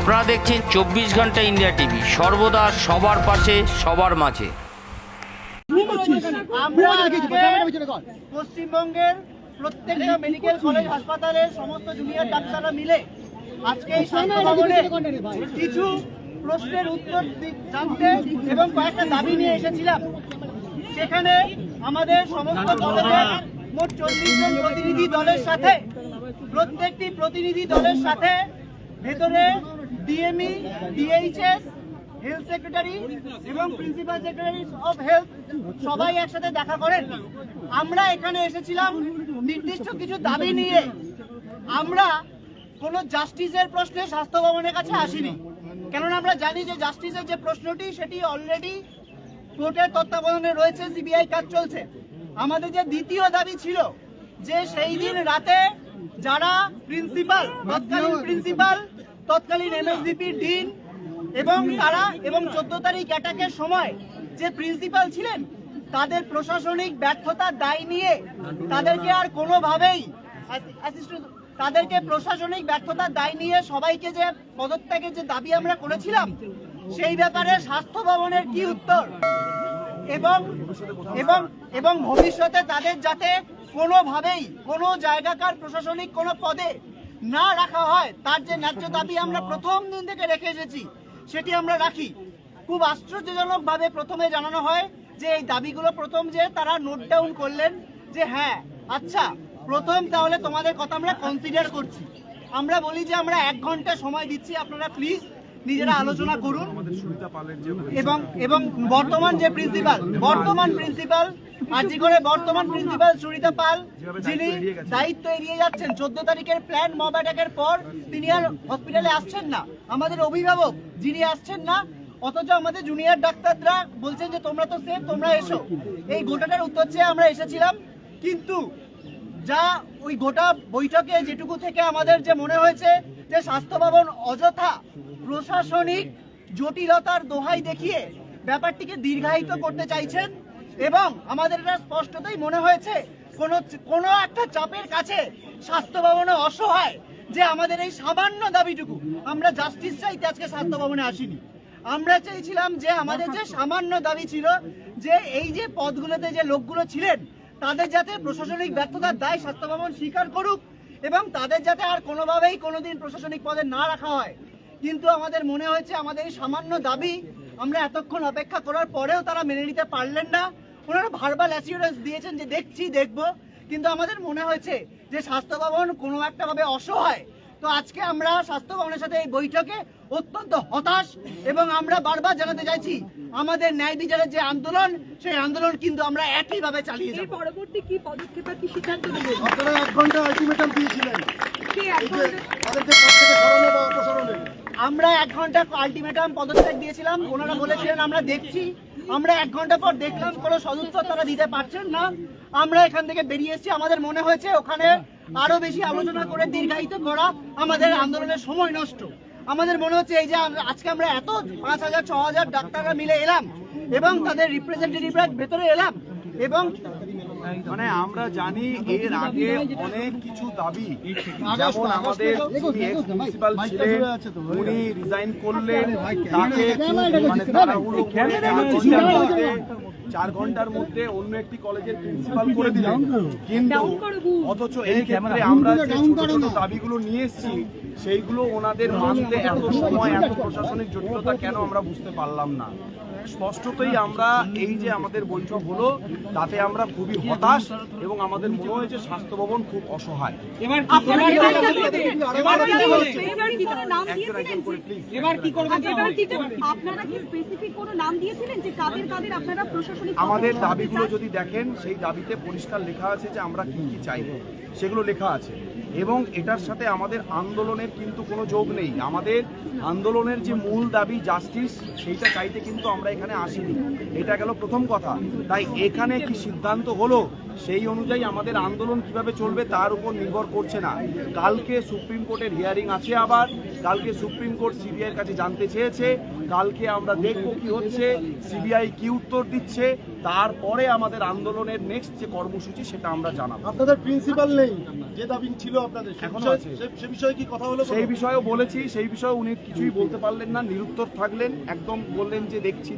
আপনারা দেখছেন চব্বিশ ঘণ্টা ইন্ডিয়া টিভি। সর্বদা সবার পাশে সবার মাঝে। আমরা পশ্চিমবঙ্গের প্রত্যেকটা মেডিকেল কলেজ হাসপাতালের সমস্ত জুনিয়র ডাক্তাররা মিলে আজকে এই স্বাস্থ্য ভবনে কিছু প্রশ্নের উত্তর জানতে এবং কয়েকটা দাবি নিয়ে এসেছিলাম। সেখানে আমাদের সমস্ত কলেজের মোট চল্লিশ জন প্রতিনিধি দলের সাথে প্রত্যেকটি প্রতিনিধি দলের সাথে ভেতরে ডিএমই ডিএইচএস হেলথ সেক্রেটারি এবং প্রিন্সিপাল সেক্রেটারি অফ হেলথ সবাই একসাথে দেখা করেন। আমরা এখানে এসেছিলাম নির্দিষ্ট কিছু দাবি নিয়ে। আমরা কোনো জাস্টিসের প্রশ্নে স্বাস্থ্য ভবনের কাছে আসিনি। কেননা আমরা জানি যে জাস্টিসের যে প্রশ্নটি, সেটি অলরেডি কোর্টের তত্ত্বাবধানে রয়েছে সিবিআই কাজ চলছে। আমাদের যে দ্বিতীয় দাবি ছিল যে সেই দিন রাতে যারা প্রিন্সিপাল তৎকালীন প্রিন্সিপাল তৎকালীন এমএসডিপি ডিন এবং তারা এবং চোদ্দ তারিখ অ্যাটাকের সময় যে প্রিন্সিপাল ছিলেন, তাদের প্রশাসনিক ব্যর্থতার দায় নিয়ে তাদেরকে আর কোনোভাবেই তাদেরকে প্রশাসনিক ব্যর্থতার দায় নিয়ে সবাইকে যে পদত্যাগের যে দাবি আমরা করেছিলাম, সেই ব্যাপারে স্বাস্থ্য ভবনের কি উত্তর? এবং এবং এবং ভবিষ্যতে তাদের যাতে কোনোভাবেই কোনো জায়গাকার প্রশাসনিক কোনো পদে না রাখা হয় তার যে ন্যায্য দাবি আমরা প্রথম দিন থেকে রেখে এসেছি সেটি আমরা রাখি। খুব আশ্চর্যজনকভাবে প্রথমে জানানো হয় যে এই দাবিগুলো প্রথম যে তারা নোট ডাউন করলেন যে হ্যাঁ আচ্ছা প্রথম তাহলে তোমাদের কথা আমরা কনসিডার করছি। আমরা বলি যে আমরা এক ঘণ্টা সময় দিচ্ছি আপনারা প্লিজ নিজেরা আলোচনা করুন। এবং এবং বর্তমান যে প্রিন্সিপাল বর্তমান প্রিন্সিপাল আজি করে বর্তমান প্রিন্সিপাল সুরিতা পাল, যিনি দায়িত্ব এড়িয়ে যাচ্ছেন, চোদ্দ তারিখের প্ল্যান মব অ্যাটাকের পর তিনি আর হসপিটালে আসছেন না। আমাদের অভিভাবক যিনি আসছেন না, অথচ আমাদের জুনিয়র ডাক্তাররা বলছেন যে, তোমরা তো সেফ তোমরা এসো। এই গোটাটার উত্তর চেয়ে আমরা এসেছিলাম। কিন্তু যা ওই গোটা বৈঠকে যেটুকু থেকে আমাদের যে মনে হয়েছে যে, স্বাস্থ্য ভবন অযথা প্রশাসনিক জটিলতার দোহাই দেখিয়ে ব্যাপারটিকে দীর্ঘায়িত করতে চাইছেন এবং আমাদের এটা স্পষ্টতই মনে হয়েছে, কোনো কোনো একটা চাপের কাছে স্বাস্থ্য ভবনে অসহায় যে আমাদের এই সামান্য দাবিটুকু। আমরা জাস্টিস চাইতে আজকে স্বাস্থ্য ভবনে আসিনি। আমরা চেয়েছিলাম যে আমাদের যে সামান্য দাবি ছিল যে এই যে পদগুলোতে যে লোকগুলো ছিলেন, তাদের যাতে প্রশাসনিক ব্যর্থতার দায় স্বাস্থ্য ভবন স্বীকার করুক এবং তাদের যাতে আর কোনোভাবেই কোনোদিন প্রশাসনিক পদে না রাখা হয়। কিন্তু আমাদের মনে হয়েছে, আমাদের এই সামান্য দাবি আমরা এতক্ষণ অপেক্ষা করার পরেও তারা মেনে নিতে পারলেন না। ওনারা ভার্বাল অ্যাসিউরেন্স দিয়েছেন যে দেখছি দেখব। কিন্তু আমাদের মনে হয়েছে যে স্বাস্থ্য ভবন কোনো একটা ভাবে অসহায়। তো আজকে আমরা স্বাস্থ্য ভবনের সাথে এই বৈঠকে অত্যন্ত হতাশ এবং আমরা বারবার জানাতে চাইছি আমাদের ন্যায় বিচারের যে আন্দোলন সেই আন্দোলন কিন্তু আমরা একইভাবে চালিয়ে যাব। পরবর্তী কি পদক্ষেপ কি সিদ্ধান্ত নেবেন? আপনারা এক ঘণ্টা আলটিমেটাম দিয়েছিলেন। কে তাদেরকে পদ থেকে সরানো বা অপসারণের। আমরা এক ঘণ্টা আলটিমেটাম পদত্যাগ দিয়েছিলাম। ওনারা বলেছিলেন, আমরা দেখছি। আমরা এক ঘণ্টা পর দেখলাম, কোনো সদুত্তর তারা দিতে পারছেন না। আমরা এখান থেকে বেরিয়ে এসেছি। আমাদের মনে হয়েছে ওখানে আরও বেশি আলোচনা করে দীর্ঘায়িত করা আমাদের আন্দোলনের সময় নষ্ট। আমাদের মনে হচ্ছে এই যে আজকে আমরা এত পাঁচ হাজার, ছ হাজার ডাক্তাররা মিলে এলাম এবং তাদের রিপ্রেজেন্টেটিভরা ভেতরে এলাম এবং মানে আমরা জানি এর আগে অনেক কিছু দাবি যেমন আমাদের যিনি ছিলেন উনি রিজাইন করলেন তাকে মানে তাড়াহুড়ো করে চার ঘণ্টার মধ্যে চার ঘণ্টার মধ্যে অন্য একটি কলেজের প্রিন্সিপাল করে দিলেন। কিন্তু অথচ এই ক্ষেত্রে আমরা যে ছোট ছোট দাবিগুলো নিয়ে এসেছি সেইগুলো ওনাদের মানতে এত সময় এত প্রশাসনিক জটিলতা কেন আমরা বুঝতে পারলাম না? স্পষ্টতই আমরা এই যে আমাদের বৈঠক হলো তাতে আমরা খুবই হতাশ এবং আমাদের মনে হয়েছে স্বাস্থ্য ভবন খুব অসহায়। আপনারা কি বলছেন? এবার কি বলছেন? এবার কি কোনো নাম একজন দিয়েছিলেন একজন করে যে- প্লিজ এবার কি করবেন? এবার কি করবেন? আপনারা কি স্পেসিফিক কোনো নাম দিয়েছিলেন যে কাদের কাদের আপনারা প্রশাসনিক পদে আমাদের দাবিগুলো যদি দেখেন সেই দাবিতে পরিষ্কার লেখা আছে যে আমরা কি কি চাইব সেগুলো লেখা আছে। এবং এটার সাথে আমাদের আন্দোলনের কিন্তু কোনো যোগ নেই। আমাদের আন্দোলনের যে মূল দাবি জাস্টিস সেইটা চাইতে কিন্তু আমরা এখানে আসিনি। এটা গেল প্রথম কথা। তাই এখানে কি সিদ্ধান্ত হলো সেই অনুযায়ী আমাদের আন্দোলন কীভাবে চলবে তার উপর নির্ভর করছে না। কালকে সুপ্রিম কোর্টের হিয়ারিং আছে আবার। কালকে সুপ্রিম কোর্ট সিবিআইয়ের কাছে জানতে চেয়েছে। কালকে আমরা দেখব কি হচ্ছে। সিবিআই কি উত্তর দিচ্ছে। তারপরে আমাদের আন্দোলনের নেক্সট যে কর্মসূচি সেটা আমরা জানাব। আপনাদের প্রিন্সিপাল নেই। যে দাবি ছিল আপনাদের এখনও বিষয়ে- আছে। সে- বিষয়ে কি কথা হলো সেই বিষয়েও বলেছি। সেই বিষয়ে উনি কিছুই বলতে পারলেন না। নিরুত্তর থাকলেন। একদম বললেন যে দেখছি